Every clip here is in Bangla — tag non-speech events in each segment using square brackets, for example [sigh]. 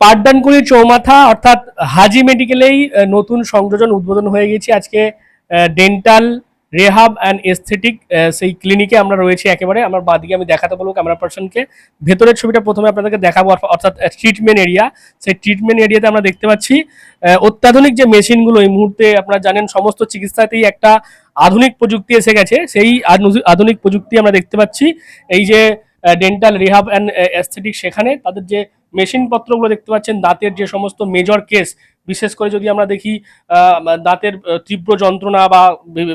পাঠদানকুড়ি চৌমাথা, অর্থাৎ হাজি মেডিকেলেই নতুন সংযোজন উদ্বোধন হয়ে গেছে। আজকে ডেন্টাল রেহাব অ্যান্ড এস্থেটিক সেই ক্লিনিকে আমরা রয়েছি একেবারে। আমার বাদিকে আমি দেখাতে বলব ক্যামেরা পার্সনকে ভেতরের ছবিটা প্রথমে আপনাদেরকে দেখাবো, অর্থ- অর্থাৎ ট্রিটমেন্ট এরিয়া সেই ট্রিটমেন্ট এরিয়াতে আমরা দেখতে পাচ্ছি অত্যাধুনিক যে মেশিনগুলো এই মুহূর্তে আপনারা জানেন, সমস্ত চিকিৎসাতেই একটা আধুনিক প্রযুক্তি এসে গেছে। সেই আধুনিক প্রযুক্তি আমরা দেখতে পাচ্ছি। এই যে ডেন্টাল রিহাব অ্যান্ড অ্যাস্থেটিক সেখানে তাদের যে মেশিন পত্রগুলো দেখতে পাচ্ছেন, দাঁতের যে সমস্ত মেজর কেস বিশেষ করে যদি আমরা দেখি দাঁতের তীব্র যন্ত্রণা বা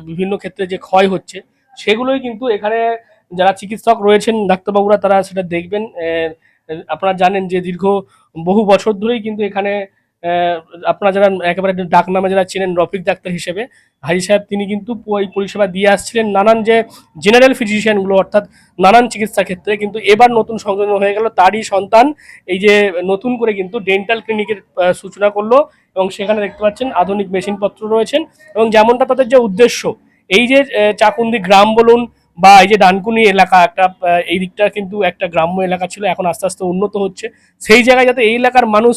বিভিন্ন ক্ষেত্রে যে ক্ষয় হচ্ছে, সেগুলোই কিন্তু এখানে যারা চিকিৎসক রয়েছেন ডাক্তারবাবুরা, তারা সেটা দেখবেন। আপনারা জানেন যে দীর্ঘ বহু বছর ধরেই কিন্তু এখানে আপনারা যারা একেবারে ডাক নামে যারা চেনেন, রফিক ডাক্তার হিসেবে, হাজি সাহেব তিনি কিন্তু এই পরিষেবা দিয়ে আসছিলেন নানান যে জেনারেল ফিজিশিয়ানগুলো অর্থাৎ নানান চিকিৎসা ক্ষেত্রে, কিন্তু এবার নতুন সংযোজন হয়ে গেল, তারই সন্তান এই যে নতুন করে কিন্তু ডেন্টাল ক্লিনিকের সূচনা করল এবং সেখানে দেখতে পাচ্ছেন আধুনিক মেশিনপত্র রয়েছেন এবং যেমনটা তাদের যে উদ্দেশ্য, এই যে চাকুন্দি গ্রাম বলুন বা এই যে ডানকুনি এলাকা, একটা এই দিকটা কিন্তু একটা গ্রাম্য এলাকা ছিল, এখন আস্তে আস্তে উন্নত হচ্ছে। সেই জায়গায় যাতে এই এলাকার মানুষ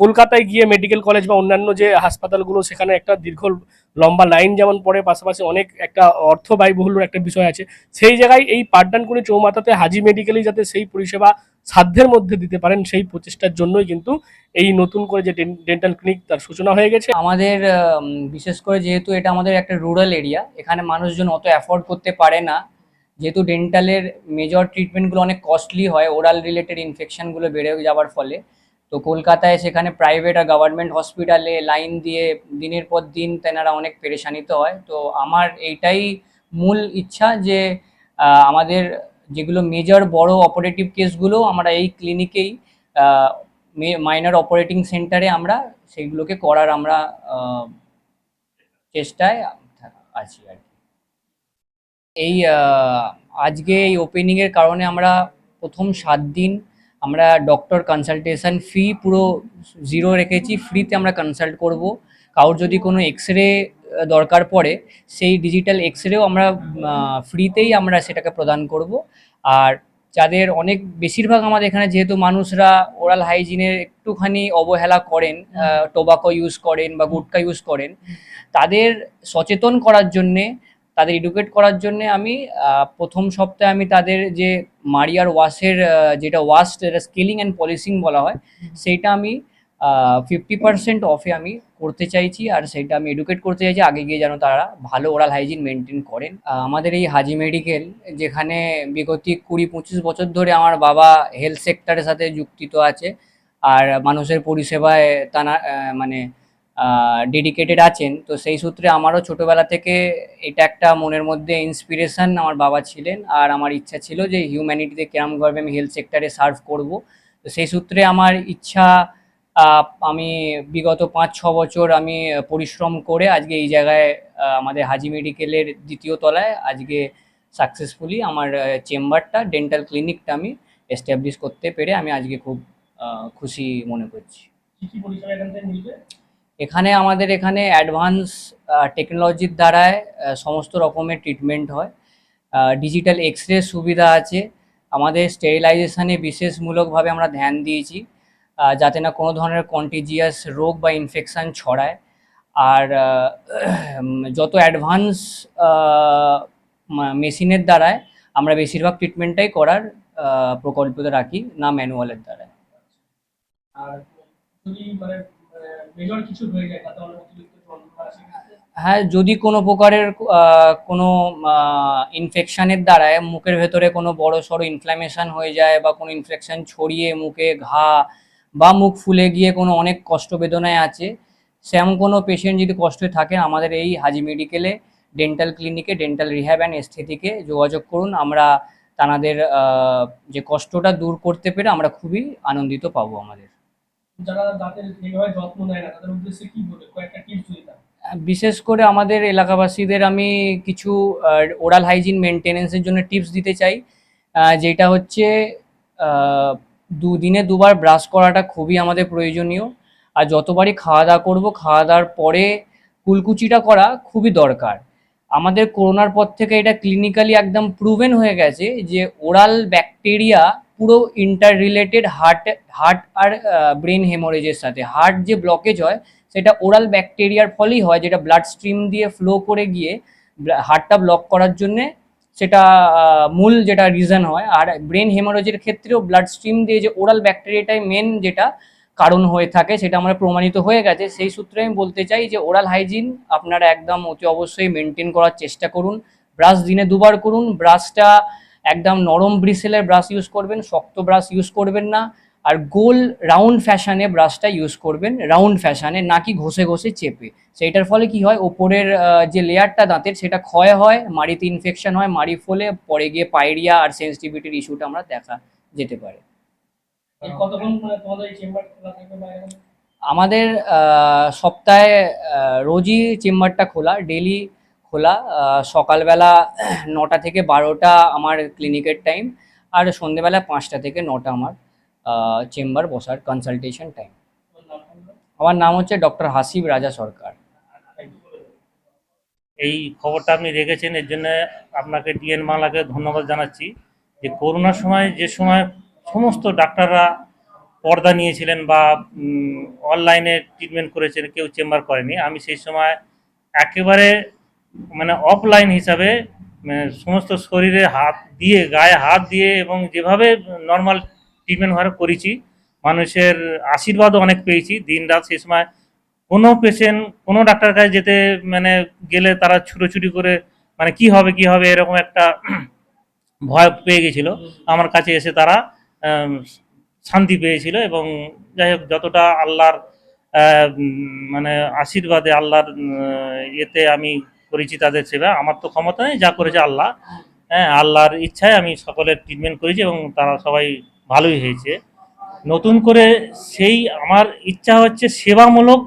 কলকাতায় গিয়ে মেডিকেল কলেজ বা অন্যান্য যে হাসপাতালগুলো, সেখানে একটা দীর্ঘ লম্বা লাইন যেমন পড়ে, পাশাপাশি অনেক একটা অর্থ ব্যয়বহুল একটা বিষয় আছে। সেই জায়গায় এই পাঠদানকুনি চৌমাথাতে হাজি মেডিকেলেই যাতে সেই পরিষেবা সাধ্যের মধ্যে দিতে পারেন, সেই প্রচেষ্টার জন্যই কিন্তু এই নতুন করে যে ডেন্টাল ক্লিনিক তার সূচনা হয়ে গেছে। আমাদের বিশেষ করে যেহেতু এটা আমাদের একটা রুরাল এরিয়া এখানে মানুষজন অত অ্যাফোর্ড করতে পারে না। যেহেতু ডেন্টালের মেজর ট্রিটমেন্টগুলো অনেক কস্টলি হয় ওরাল রিলেটেড ইনফেকশনগুলো বেড়ে যাওয়ার ফলে। তো কলকাতায় সেখানে প্রাইভেট আর গভর্নমেন্ট হসপিটালে লাইন দিয়ে দিনের পর দিন তেনারা অনেক পেরেশানিত হয়। তো আমার এইটাই মূল ইচ্ছা যে আমাদের যেগুলো মেজর বড় অপারেটিভ কেসগুলো আমরা এই ক্লিনিকেই মাইনর অপারেটিং সেন্টারে আমরা সেইগুলোকে করার আমরা চেষ্টায় আছি আর কি। এই আজকে এই ওপেনিংয়ের কারণে আমরা প্রথম সাত দিন আমরা ডক্টর কনসালটেশন ফি পুরো জিরো রেখেছি ফ্রিতে আমরা কনসাল্ট করব। কারোর যদি কোনো এক্স রে দরকার পড়ে সেই ডিজিটাল এক্স রেও আমরা ফ্রিতেই আমরা সেটাকে প্রদান করব। আর যাদের অনেক বেশিরভাগ আমাদের এখানে যেহেতু মানুষরা ওরাল হাইজিনের একটুখানি অবহেলা করেন টোবাকো ইউজ করেন বা গুটকা ইউজ করেন তাদের সচেতন করার জন্যে তাদের এডুকেট করার জন্য আমি প্রথম সপ্তাহে আমি তাদের যে মারিয়ার ওয়াশের যেটা ওয়াশ যেটা স্কেলিং অ্যান্ড পলিশিং বলা হয় সেইটা আমি ফিফটি পার্সেন্ট অফে আমি করতে চাইছি আর সেটা আমি এডুকেট করতে চাইছি আগে গিয়ে যেন তারা ভালো ওরাল হাইজিন মেনটেন করেন। আমাদের এই হাজি মেডিকেল যেখানে বিগত কুড়ি পঁচিশ বছর ধরে আমার বাবা হেলথ সেক্টরের সাথে যুক্তিত আছে আর মানুষের পরিষেবায় তারা মানে ডেডিকেটেড আছেন, তো সেই সূত্রে আমারও ছোটবেলা থেকে এটা একটা মনের মধ্যে ইন্সপিরেশন আমার বাবা ছিলেন আর আমার ইচ্ছা ছিল যে হিউম্যানিটিতে কেরমভাবে আমি হেলথ সেক্টরে সার্ভ করব। তো সেই সূত্রে আমার ইচ্ছা আমি বিগত পাঁচ, ছ বছর আমি পরিশ্রম করে আজকে এই জায়গায় আমাদের হাজি মেডিকেলের দ্বিতীয় তলায় আজকে সাকসেসফুলি আমার চেম্বারটা ডেন্টাল ক্লিনিকটা আমি এস্টাবলিশ করতে পেরে আমি আজকে খুব খুশি মনে করছি। এখান আমাদের এখানে অ্যাডভান্স টেকনোলজির দ্বারায় সমস্ত রকমের ট্রিটমেন্ট হয়। ডিজিটাল এক্স রে সুবিধা আছে। আমাদের স্টেরিলাইজেশানে বিশেষমূলকভাবে আমরা ধ্যান দিয়েছি যাতে না কোনো ধরনের কন্টিজিয়াস রোগ বা ইনফেকশান ছড়ায়। আর যত অ্যাডভান্স মেশিনের দ্বারায় আমরা বেশিরভাগ ট্রিটমেন্টটাই করার প্রকল্পিত রাখি, না ম্যানুয়ালের দ্বারায়। আর হয়ে যদি কোনো প্রকারের কোনো ইনফেকশানের দ্বারায় মুখের ভেতরে কোনো বড় সড়ো ইনফ্ল্যামেশন হয়ে যায় বা কোনো ইনফেকশন ছড়িয়ে মুখে ঘা বা মুখ ফুলে গিয়ে কোনো অনেক কষ্ট বেদনায় আছে সেরকম কোনো পেশেন্ট যদি কষ্টে থাকে, আমাদের এই হাজি মেডিকেলে ডেন্টাল ক্লিনিকে ডেন্টাল রিহ্যাব অ্যান্ড এস্থেটিকে যোগাযোগ করুন। আমরা তাদের যে কষ্টটা দূর করতে পেরে আমরা খুবই আনন্দিত পাবো আমাদের। যারা দাঁতের এইভাবে যত্ন নেয় না, তাদের উদ্দেশ্যে কি বলে কয়েকটা টিপস বিশেষ করে আমাদের এলাকাবাসীদের আমি কিছু ওরাল হাইজিন মেনটেনেন্সের জন্য টিপস দিতে চাই যেটা হচ্ছে দুদিনে দুবার ব্রাশ করাটা খুবই আমাদের প্রয়োজনীয়। আর যতবারই খাওয়া দাওয়া করব খাওয়া দাওয়ার পরে কুলকুচিটা করা খুবই দরকার। আমাদের করোনার পর থেকে এটা ক্লিনিক্যালি একদম প্রুভেন হয়ে গেছে যে ওরাল ব্যাকটেরিয়া পুরো ইন্টার রিলেটেড হার্ট হার্ট আর ব্রেন হেমোরেজের সাথে। হার্ট যে ব্লকেজ হয়, সেটা ওরাল ব্যাকটেরিয়ার ফলেই হয়, যেটা ব্লাড স্ট্রিম দিয়ে ফ্লো করে গিয়ে হার্টটা ব্লক করার জন্যে সেটা মূল যেটা রিজন হয়। আর ব্রেন হেমোরেজের ক্ষেত্রেও ব্লাড স্ট্রিম দিয়ে যে ওরাল ব্যাকটেরিয়াটাই মেন যেটা কারণ হয়ে থাকে, সেটা আমরা প্রমাণিত হয়ে গেছে। সেই সূত্রে আমি বলতে চাই যে ওরাল হাইজিন আপনারা একদম অতি অবশ্যই মেনটেন করার চেষ্টা করুন। ব্রাশ দিনে দুবার করুন। ব্রাশটা একদম নরম ব্রিসেলের ব্রাশ ইউজ করবেন শক্ত ব্রাশ ইউজ করবেন না। আর গোল রাউন্ড ফ্যাশানে ব্রাশটা ইউজ করবেন রাউন্ড ফ্যাশানে নাকি ঘষে ঘষে চেপে। সেইটার ফলে কি হয় ওপরের যে লেয়ারটা দাঁতের সেটা ক্ষয় হয় মাড়িতে ইনফেকশন হয় মাড়ি ফলে পরে গিয়ে পাইরিয়া আর সেন্সিটিভিটির ইস্যুটা আমরা দেখা যেতে পারে? আমাদের সপ্তাহে রোজই চেম্বারটা খোলা। ডেলি খোলা। সকালবেলা [clears throat] নটা থেকে বারোটা আমার ক্লিনিকের টাইম আর সন্ধেবেলা পাঁচটা থেকে নটা আমার চেম্বার বসার কনসালটেশন টাইম আমার নাম হচ্ছে ডক্টর হাসিব রাজা সরকার। এই খবরটা আপনি রেখেছেন, এর জন্য আপনাকে ডিএন মালাকে ধন্যবাদ জানাচ্ছি যে করোনার সময়, যে সময় সমস্ত ডাক্তাররা পর্দা নিয়েছিলেন বা অনলাইনে ট্রিটমেন্ট করেছেন, কেউ চেম্বার করেনি। আমি সেই সময় একেবারে মানে অফলাইন হিসাবে মানে সমস্ত শরীরে হাত দিয়ে, গায়ে হাত দিয়ে এবং যেভাবে নর্মাল ট্রিটমেন্ট হয় করেছি, মানুষের আশীর্বাদও অনেক পেয়েছি। দিন রাত সেই সময় কোনো পেশেন্ট কোনো ডাক্তার কাছে যেতে মানে গেলে তারা ছুটোছুটি করে মানে কি হবে কি হবে এরকম একটা [clears throat] ভয় পেয়ে গেছিল। আমার কাছে এসে তারা শান্তি পেয়েছিল এবং যাই হোক, যতটা আল্লাহর মানে আশীর্বাদে আল্লাহর ইয়েতে আমি করেছি তাদের সেবা, আমার তো ক্ষমতা নেই, যা করেছে আল্লাহ। হ্যাঁ আল্লাহর ইচ্ছায় আমি সকলের ট্রিটমেন্ট করেছি এবং তারা সবাই ভালোই হয়েছে। নতুন করে সেই আমার ইচ্ছা হচ্ছে সেবামূলক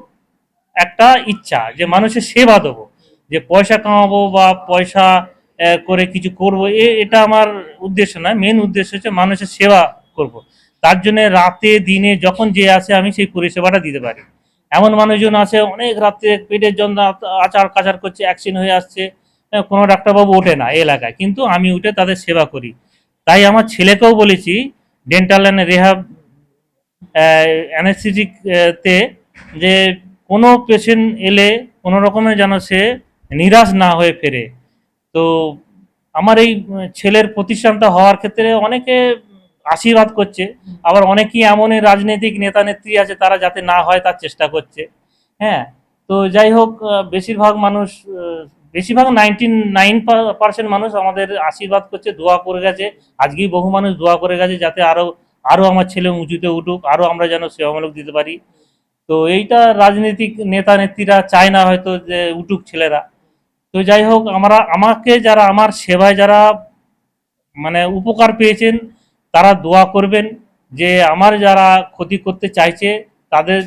একটা ইচ্ছা, যে মানুষের সেবা দেবো, যে পয়সা কামাবো বা পয়সা করে কিছু করব এটা আমার উদ্দেশ্য নয়। মেন উদ্দেশ্য হচ্ছে মানুষের সেবা করব। তার জন্য রাতে, দিনে যখন যে আসে আমি সেই পরিষেবাটা দিতে পারি। এমন মানুষজন আছে, অনেক রাত্রে পেটের জন্য আচার কাচার করছে অ্যাক্সিডেন্ট হয়ে আসছে কোনো ডাক্তারবাবু ওঠে না এলাকায়। কিন্তু আমি উঠে তাদের সেবা করি। তাই আমার ছেলেকেও বলেছি ডেন্টাল অ্যান্ড রেহাব অ্যানেস্থেটিক তে যে কোনো পেশেন্ট এলে কোনো রকমের যেন সে নিরাশ না হয়ে ফেরে। তো আমার এই ছেলের প্রতিষ্ঠানটা হওয়ার ক্ষেত্রে অনেকে আশীর্বাদ করছে। আবার অনেকেই এমনই রাজনৈতিক নেতা নেত্রী আছে তারা যাতে না হয় তার চেষ্টা করছে। হ্যাঁ তো যাই হোক বেশিরভাগ মানুষ বেশিরভাগ নাইনটি নাইন পার্সেন্ট মানুষ আমাদের আশীর্বাদ করছে দোয়া করে গেছে। আজকেই বহু মানুষ দোয়া করে গেছে যাতে আরও আরও আমার ছেলে উঁচুতে উঠুক আরও আমরা যেন সেবামূলক দিতে পারি। তো এইটা রাজনৈতিক নেতা নেত্রীরা চায় না হয়তো যে উঠুক ছেলেরা। তো যাই হোক আমরা আমাকে যারা আমার সেবায় যারা মানে উপকার পেয়েছেন তারা দোয়া করবেন যে আমার যারা ক্ষতি করতে চাইছে, তাদের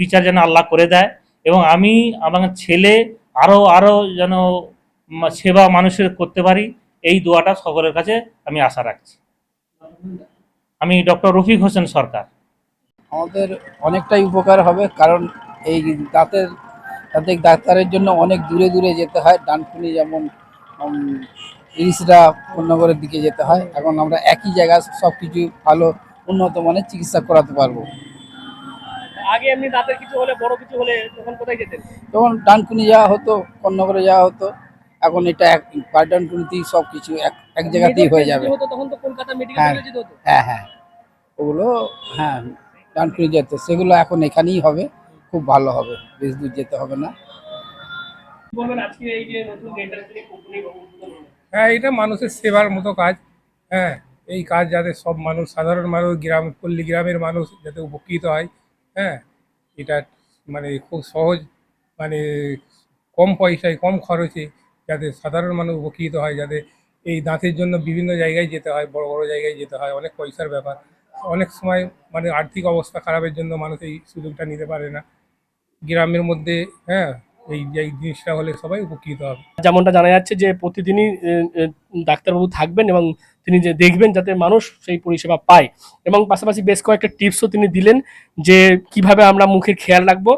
বিচার যেন আল্লাহ করে দেয় এবং আমি আমার ছেলে আরও আরও যেন সেবা মানুষের করতে পারি, এই দোয়াটা সকলের কাছে আমি আশা রাখছি। আমি ডক্টর রফিক হোসেন সরকার। আমাদের অনেকটাই উপকার হবে, কারণ এই দাঁতের দাঁতের ডাক্তারের জন্য অনেক দূরে দূরে যেতে হয়, ডানকুনি যেমন ইরিশরা নগরের দিকে যেতে হয় এখন আমরা একই জায়গায় সব কিছু ভালো উন্নত মানের চিকিৎসা করাতে পারব। আগে এমনি দাঁতের কিছু হলে বড় কিছু হলে তখন কোথায় যেতেন? যেমন ডানকুনি যাওয়া হতো কন্যগরে যাওয়া হতো এখন এটা এক ডানকুনিতেই সব কিছু এক এক জায়গাতেই হয়ে যাবে। তখন তো কলকাতা মেডিকেল হ্যাঁ। হ্যাঁ হ্যাঁ। ওগুলো হ্যাঁ ডানকুনি যেতে সেগুলো এখন এখানেই হবে খুব ভালো হবে বেশ দূর যেতে হবে না। বলবেন আজকে এই যে নতুন ডেন্টাল ক্লিনিক ওপেনিং হ্যাঁ এটা মানুষের সেবার মতো কাজ। হ্যাঁ এই কাজ যাতে সব মানুষ, সাধারণ মানুষ, গ্রাম, পল্লী গ্রামের মানুষ যাতে উপকৃত হয়। হ্যাঁ এটা মানে খুব সহজ মানে কম পয়সায়, কম খরচে যাতে সাধারণ মানুষ উপকৃত হয়, যাতে এই দাঁতের জন্য বিভিন্ন জায়গায় যেতে হয়, বড় বড় জায়গায় যেতে হয়, অনেক পয়সার ব্যাপার। অনেক সময় মানে আর্থিক অবস্থা খারাপের জন্য মানুষ এই সুযোগটা নিতে পারে না। গ্রামের মধ্যে হ্যাঁ এই এই জিনিসটা হলে সবাই উপকৃত হবে। যেমনটা জানা যাচ্ছে যে প্রতিদিনই ডাক্তারবাবু থাকবেন এবং তিনি যে দেখবেন যাতে মানুষ সেই পরিষেবা পায়। এবং পাশাপাশি বেশ কয়েকটা টিপসও তিনি দিলেন যে কীভাবে আমরা মুখের খেয়াল রাখব,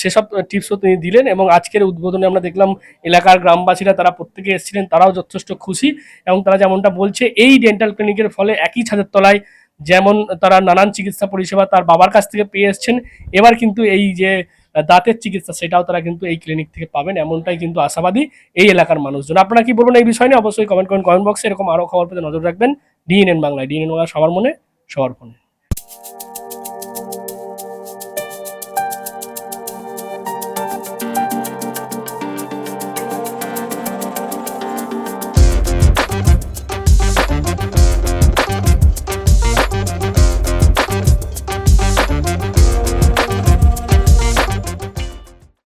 সেসব টিপসও তিনি দিলেন এবং আজকের উদ্বোধনে আমরা দেখলাম এলাকার গ্রামবাসীরা তারা প্রত্যেকে এসেছিলেন, তারাও যথেষ্ট খুশি এবং তারা যেমনটা বলছে, এই ডেন্টাল ক্লিনিকের ফলে একই ছাদের তলায় যেমন তারা নানান চিকিৎসা পরিষেবা তার বাবার কাছ থেকে পেয়ে এসছেন, এবার কিন্তু এই যে দাঁতের চিকিৎসা, সেটাও তারা কিন্তু এই ক্লিনিক থেকে পাবেন। এমনটাই কিন্তু আশাবাদী এই এলাকার মানুষজন। আপনারা কি বলবেন এই বিষয় নিয়ে? অবশ্যই কমেন্ট করেন কমেন্ট বক্সে এরকম আরও খবর পেতে নজর রাখবেন। ডিএনএন বাংলায়। ডিএনএন বাংলা সবার মনে, সবার ফোনে।